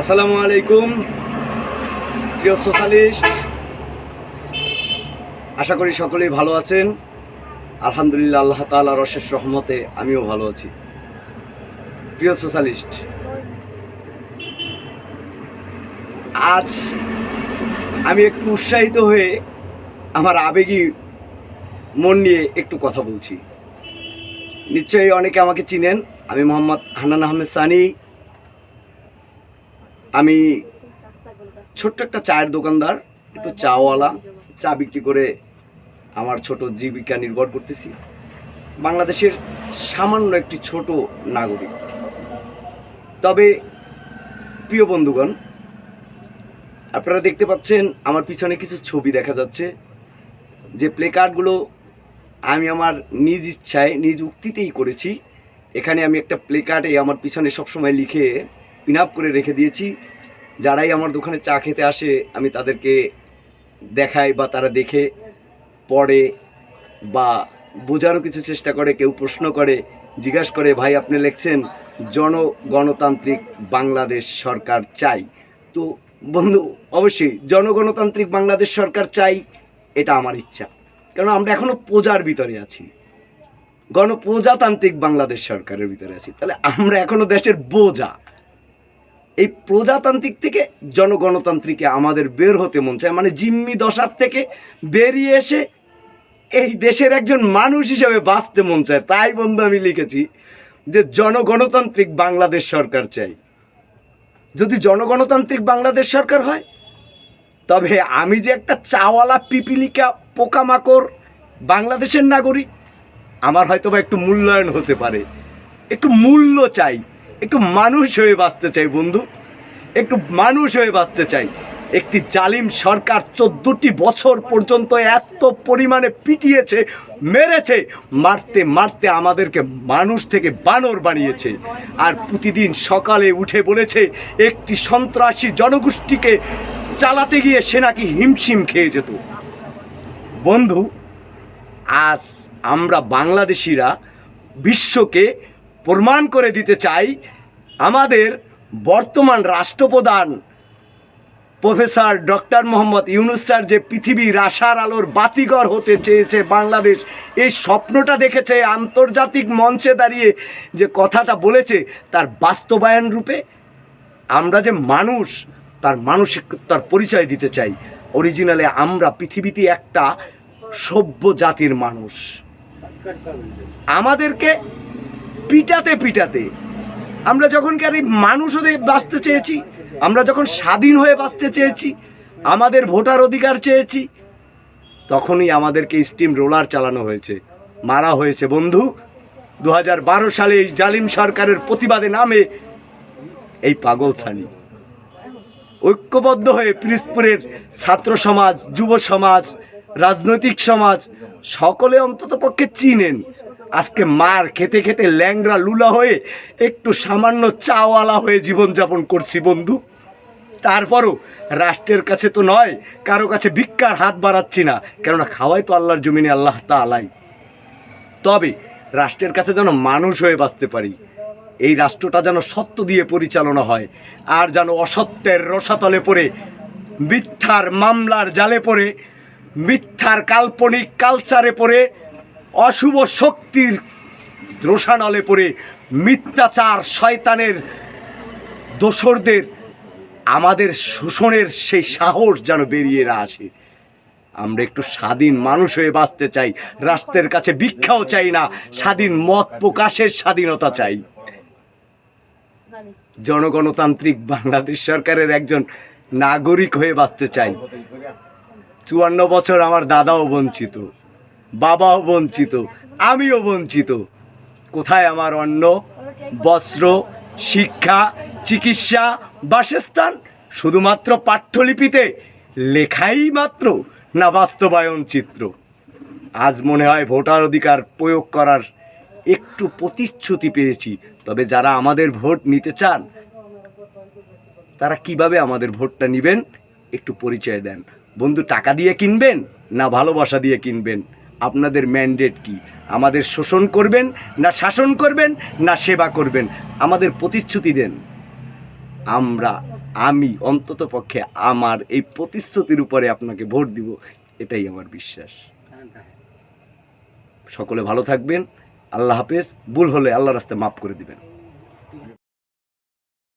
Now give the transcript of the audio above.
আসসালামু আলাইকুম, প্রিয় সোশ্যালিস্ট। আশা করি সকলেই ভালো আছেন। আলহামদুলিল্লাহ, আল্লাহ তাআলার অশেষ রহমতে আমিও ভালো আছি। প্রিয় সোশ্যালিস্ট, আজ আমি একটু উৎসাহিত হয়ে আমার আবেগী মন নিয়ে একটু কথা বলছি। নিশ্চয়ই অনেকে আমাকে চিনেন। আমি মোহাম্মদ হান্নান আহমেদ সানি। আমি ছোট্ট একটা চায়ের দোকানদার, একটু চাওয়ালা, চা বিক্রি করে আমার ছোট জীবিকা নির্ভর করতেছি। বাংলাদেশের সামান্য একটি ছোট নাগরিক। তবে প্রিয় বন্ধুগণ, আপনারা দেখতে পাচ্ছেন আমার পিছনে কিছু ছবি দেখা যাচ্ছে। যে প্লে কার্ডগুলো আমি আমার নিজ ইচ্ছায়, নিজ উক্তিতেই করেছি। এখানে আমি একটা প্লে কার্ডে আমার পিছনে সবসময় লিখে পিন করে রেখে দিয়েছি। যারাই আমার দোকানে চা খেতে আসে, আমি তাদেরকে দেখাই বা তারা দেখে, পড়ে বা বোঝারও কিছু চেষ্টা করে, কেউ প্রশ্ন করে, জিজ্ঞাসা করে, ভাই, আপনি লিখছেন, জনগণতান্ত্রিক বাংলাদেশ সরকার চাই। তো বন্ধু, অবশ্যই জনগণতান্ত্রিক বাংলাদেশ সরকার চাই, এটা আমার ইচ্ছা। কারণ আমরা এখনও প্রজার ভিতরে আছি। গণপ্রজাতান্ত্রিক বাংলাদেশ সরকারের ভিতরে আছি। তাহলে আমরা এখনও দেশের বোঝা। এই প্রজাতান্ত্রিক থেকে জনগণতান্ত্রিকে আমাদের বের হতে মন চায় মানে জিম্মি দশার থেকে বেরিয়ে এসে এই দেশের একজন মানুষ হিসেবে বাঁচতে মন চায়। তাই বন্ধু, আমি লিখেছি যে জনগণতান্ত্রিক বাংলাদেশ সরকার চাই। যদি জনগণতান্ত্রিক বাংলাদেশ সরকার হয়, তবে আমি যে একটা চাওয়ালা পিপিলিকা পোকামাকড় বাংলাদেশের নাগরিক, আমার হয়তো বা একটু মূল্যায়ন হতে পারে। একটু মূল্য চাই। একটু মানুষ হয়ে বাঁচতে চাই, বন্ধু। একটু মানুষ হয়ে বাঁচতে চাই। একটি জালিম সরকার চোদ্দটি বছর পর্যন্ত এত পরিমাণে পিটিয়েছে, মেরেছে, মারতে মারতে আমাদেরকে মানুষ থেকে বানর বানিয়েছে। আর প্রতিদিন সকালে উঠে বলেছে, একটি সন্ত্রাসী জনগোষ্ঠীকে চালাতে গিয়ে সে নাকি হিমশিম খেয়ে যেত। বন্ধু, আজ আমরা বাংলাদেশিরা বিশ্বকে প্রমাণ করে দিতে চাই, আমাদের বর্তমান রাষ্ট্রপ্রধান professor doctor Mohammad Yunus sir যে পৃথিবীর আশার আলোর বাতিঘর হতে চেয়েছে বাংলাদেশ, এই স্বপ্নটা দেখেছে, আন্তর্জাতিক মঞ্চে দাঁড়িয়ে যে কথাটা বলেছে, তার বাস্তবায়ন রূপে আমরা যে মানুষ, তার মানসিকতার পরিচয় দিতে চাই। অরিজিনালে আমরা পৃথিবীতে একটা সভ্য জাতির মানুষ। আমাদেরকে পিটাতে পিটাতে। আমরা যখন কি আর এই মানুষ হয়ে বাঁচতে চেয়েছি? আমরা যখন স্বাধীন হয়ে বাঁচতে চেয়েছি, আমাদের ভোটার অধিকার চেয়েছি, তখনই আমাদেরকে স্টিম রোলার চালানো হয়েছে, মারা হয়েছে। বন্ধু দু হাজার বারো সালে এই জালিম সরকারের প্রতিবাদে নামে এই পাগল ছানি। ঐক্যবদ্ধ হয়ে পিরিজপুরের ছাত্র সমাজ, যুব সমাজ, রাজনৈতিক সমাজ, সকলে অন্তত পক্ষে চিনেন। আজকে মার খেতে খেতে ল্যাংরা লুলা হয়ে একটু সামান্য চাওয়ালা হয়ে জীবনযাপন করছি বন্ধু। তারপরও রাষ্ট্রের কাছে তো নয়, কারও কাছে ভিক্ষার হাত বাড়াচ্ছি না, কেননা খাওয়াই তো আল্লাহর জমিনে আল্লাহ তালাই তবে রাষ্ট্রের কাছে যেন মানুষ হয়ে বাঁচতে পারি, এই রাষ্ট্রটা যেন সত্য দিয়ে পরিচালনা হয়, আর যেন অসত্যের রসাতলে পড়ে, মিথ্যার মামলার জালে পড়ে, মিথ্যার কাল্পনিক কালচারে পড়ে অশুভ শক্তির রোষানলে পড়ে মিথ্যাচার শয়তানের দোসরদের আমাদের শোষণের সেই সাহস যেন বেরিয়ে না আসে। আমরা একটু স্বাধীন মানুষ হয়ে বাঁচতে চাই, রাষ্ট্রের কাছে ভিক্ষাও চাই না, স্বাধীন মত প্রকাশের স্বাধীনতা চাই। জনগণতান্ত্রিক বাংলাদেশ সরকারের একজন নাগরিক হয়ে বাঁচতে চাই। চুয়ান্ন বছর আমার দাদাও বঞ্চিত। বাবাও বঞ্চিত, আমিও বঞ্চিত। কোথায় আমার অন্ন, বস্ত্র, শিক্ষা, চিকিৎসা, বাসস্থান? শুধুমাত্র পাঠ্যলিপিতে লেখাই মাত্র না বাস্তবায়ন চিত্র? আজ মনে হয় ভোটার অধিকার প্রয়োগ করার একটু প্রতিশ্রুতি পেয়েছি, তবে যারা আমাদের ভোট নিতে চান, তারা কীভাবে আমাদের ভোটটা নেবেন? একটু পরিচয় দেন। বন্ধু, টাকা দিয়ে কিনবেন না ভালোবাসা দিয়ে কিনবেন? আপনাদের ম্যান্ডেট কি? আমাদের শোষণ করবেন, না শাসন করবেন, না সেবা করবেন। আমাদের প্রতিশ্রুতি দেন। আমরা, আমি অন্তত পক্ষে আমার এই প্রতিশ্রুতির উপরে আপনাকে ভোট দিব, এটাই আমার বিশ্বাস। সকলে ভালো থাকবেন। আল্লাহ হাফেজ। ভুল হলে আল্লাহ রাস্তায় মাফ করে দিবেন।